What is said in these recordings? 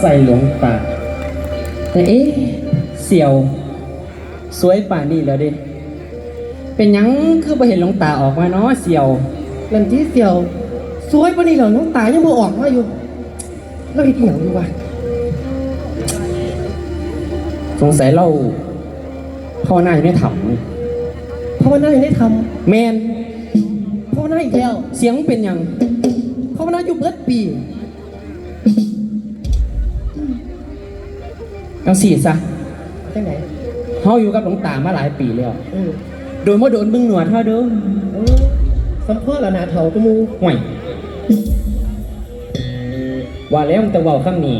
ใส่หลงป่า แต่เอ๊ะเสี่ยว สวยป่านี่แล้วดิเป็นยังคือไปเห็นหลวงตาออกมาเนาะเสี่ยว ลันที่เสี่ยวสวยปะนี่เหรอหลองตายังบ่ออกมาอยู่แล้วเฮ็ดอีหยังอยู่วะสงสัยเราพ่อหน้าอยู่ไนถ้ำนี่ภาวนาอยู่ไนธทำแมพ่อหน้าอีกแล้ว เสียงเป็นยัง ภาวน้าอยู่เบิดปี จังสี่ซะจังไหนเฮาอยู่กับหลวงตามาหลายปีแล้วอือโดนว่าโดนมึงหนวดเฮาเด้อสำพ่อละนาเถาก็มูห่วยว่าแล้วแต่ว่าข้างนี้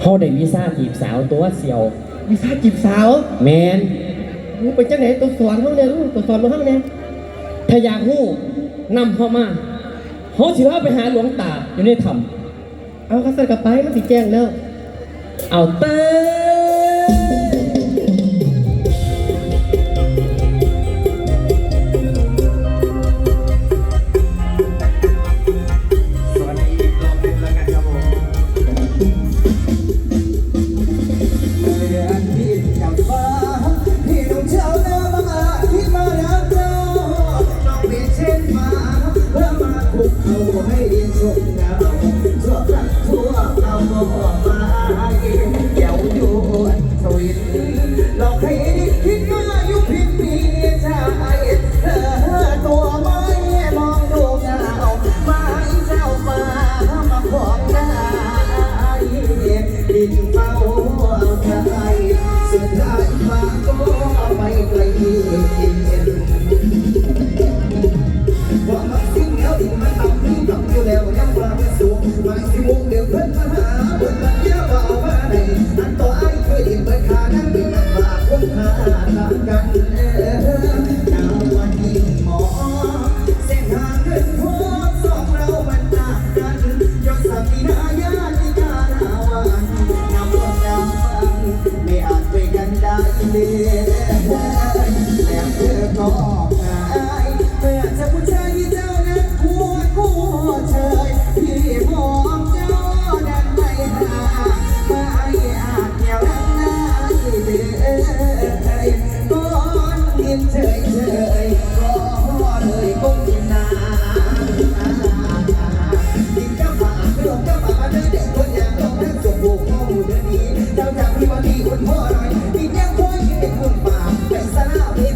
เฮาได้วีซ่าจีบสาวตัวเสียววีซ่าจีบสาวแมนรู้ไปจังไหนตัวสอนเฮาเนี่ยรู้ตัวสอนมาเฮาเนี่ยถ้าอยากฮู้นำเฮามาเฮาสิพาไปหาหลวงตาอยู่ในถ้ำเอากระสันกลับไปมันสิแจ้งแล้ว เอาเปิ้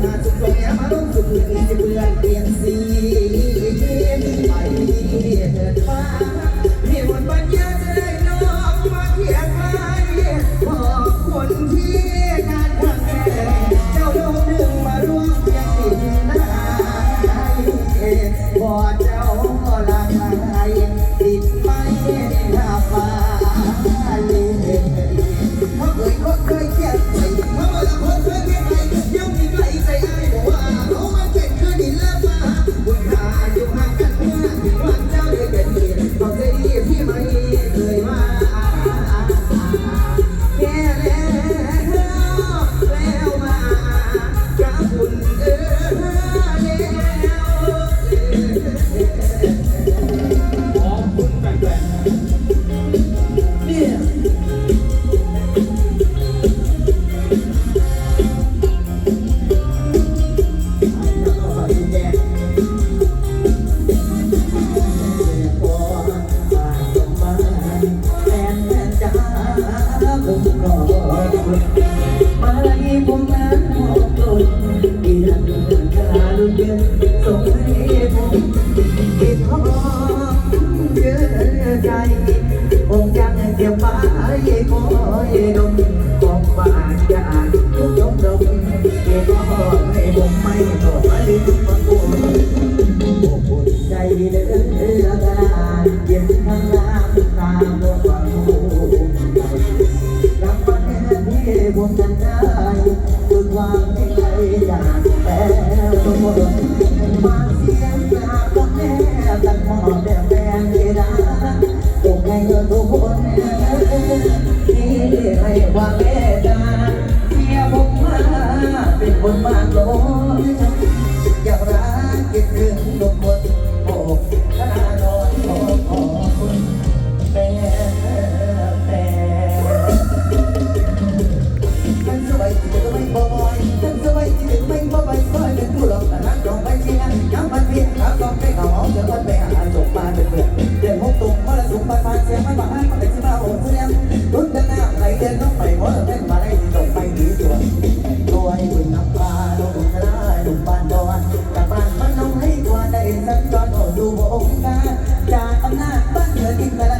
มาสุดเปียมาลงสุดเปียเลือนเปลี่ยนสีไปเถิดฟ้าเพียนปัญญา ใจดีเลยเอ้ย เป็นบุกเด่นห้องตุ่าละสุ่มปฟันเสียงมันบางห้านเป็นที่มาโอนเสียงรุ่นด้านหน้าไหนเด่นน้องใหม่หัวเต้นมาได้ดีตกไปดีจวนตัวหุ่นับปลาตัวคุณนดุบ้านดอนจากบ้านมันน้องให้ตัวได้สักจอนดูบ่งตาจากอำนาจบ้านเหนือดินมาละ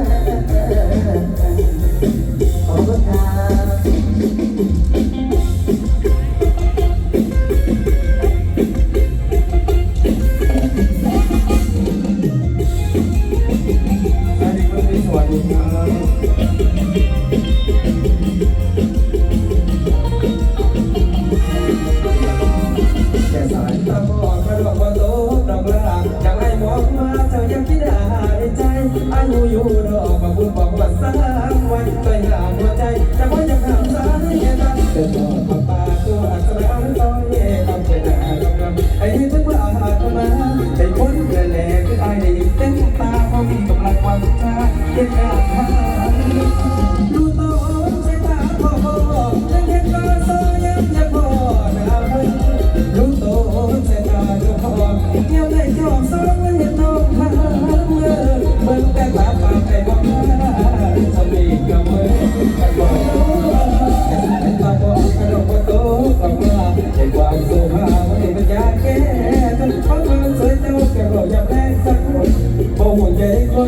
แค่สายตามองก็ดวงว่า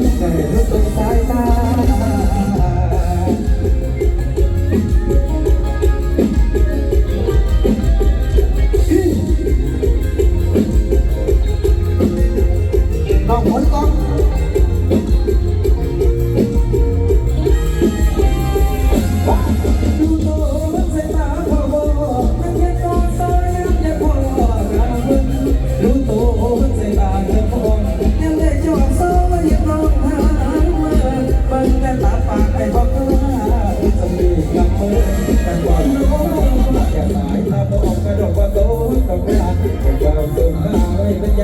Gracias. เป็นย